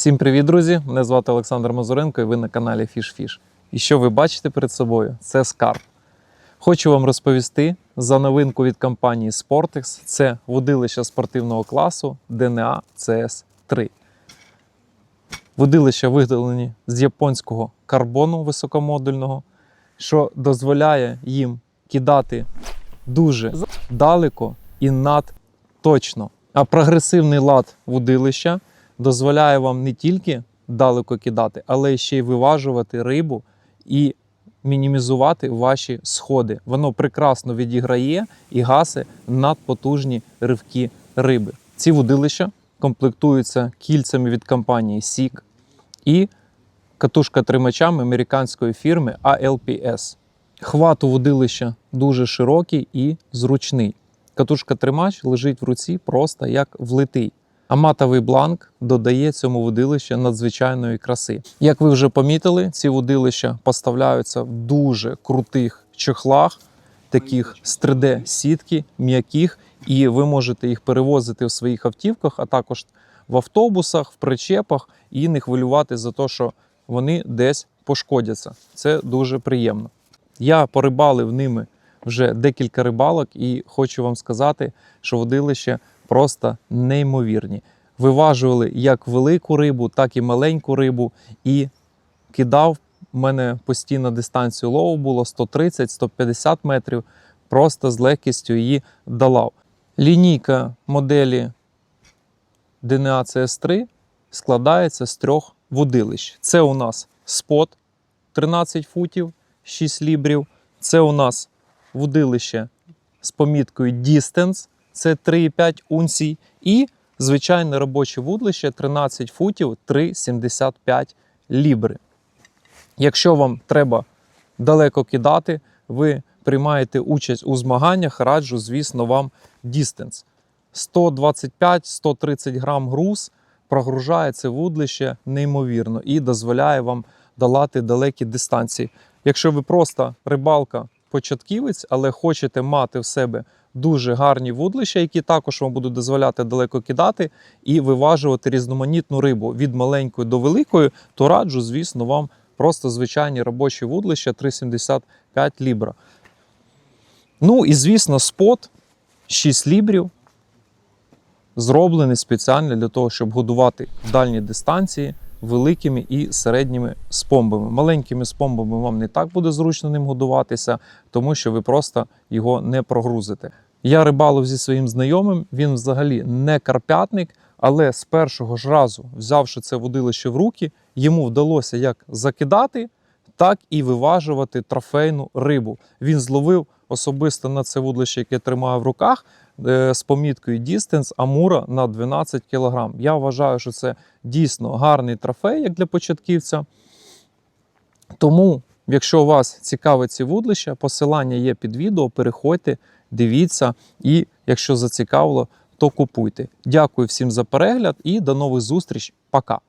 Всім привіт, друзі! Мене звати Олександр Мазуренко і ви на каналі FishFish. І що ви бачите перед собою? Це скарб. Хочу вам розповісти за новинку від компанії Sportex. Це водилище спортивного класу DNA CS3. Водилища видалені з японського карбону високомодульного, що дозволяє їм кидати дуже далеко і надточно. А прогресивний лад водилища дозволяє вам не тільки далеко кидати, але ще й виважувати рибу і мінімізувати ваші сходи. Воно прекрасно відіграє і гасе надпотужні ривки риби. Ці водилища комплектуються кільцями від компанії SIG і катушка-тримачами американської фірми ALPS. Хват у водилища дуже широкий і зручний. Катушка-тримач лежить в руці просто як влитий. А матовий бланк додає цьому водилищу надзвичайної краси. Як ви вже помітили, ці водилища поставляються в дуже крутих чехлах, таких з 3D-сітки, м'яких, і ви можете їх перевозити в своїх автівках, а також в автобусах, в причепах і не хвилювати за те, що вони десь пошкодяться. Це дуже приємно. Я порибалив ними вже декілька рибалок, і хочу вам сказати, що водилища просто неймовірні. Виважували як велику рибу, так і маленьку рибу. І кидав у мене постійно дистанцію лову було 130-150 метрів. Просто з легкістю її долав. Лінійка моделі DNA CS3 складається з трьох водилищ. Це у нас спот 13 футів, 6 лібрів. Це у нас водилище з поміткою Distance, це 3,5 унцій. І звичайне робоче вудлище 13 футів 3,75 лібри. Якщо вам треба далеко кидати, ви приймаєте участь у змаганнях, раджу, звісно, вам Distance. 125-130 грам груз прогружає це вудлище неймовірно і дозволяє вам долати далекі дистанції. Якщо ви просто рибалка початківець, але хочете мати в себе дуже гарні вудлища, які також вам будуть дозволяти далеко кидати і виважувати різноманітну рибу від маленької до великої, то раджу, звісно, вам просто звичайні робочі вудлища 3,75 лібра. Ну і звісно, спот 6 лібрів. Зроблений спеціально для того, щоб годувати дальні дистанції великими і середніми спомбами. Маленькими спомбами вам не так буде зручно ним годуватися, тому що ви просто його не прогрузите. Я рибалив зі своїм знайомим, він взагалі не карпятник, але з першого ж разу, взявши це водилище в руки, йому вдалося як закидати, так і виважувати трофейну рибу. Він зловив особисто на це вудлище, яке тримає в руках, з поміткою Distance Амура на 12 кг. Я вважаю, що це дійсно гарний трофей, як для початківця. Тому, якщо вас цікавить ці вудлища, посилання є під відео, переходьте, дивіться, і якщо зацікавило, то купуйте. Дякую всім за перегляд і до нових зустріч. Пока!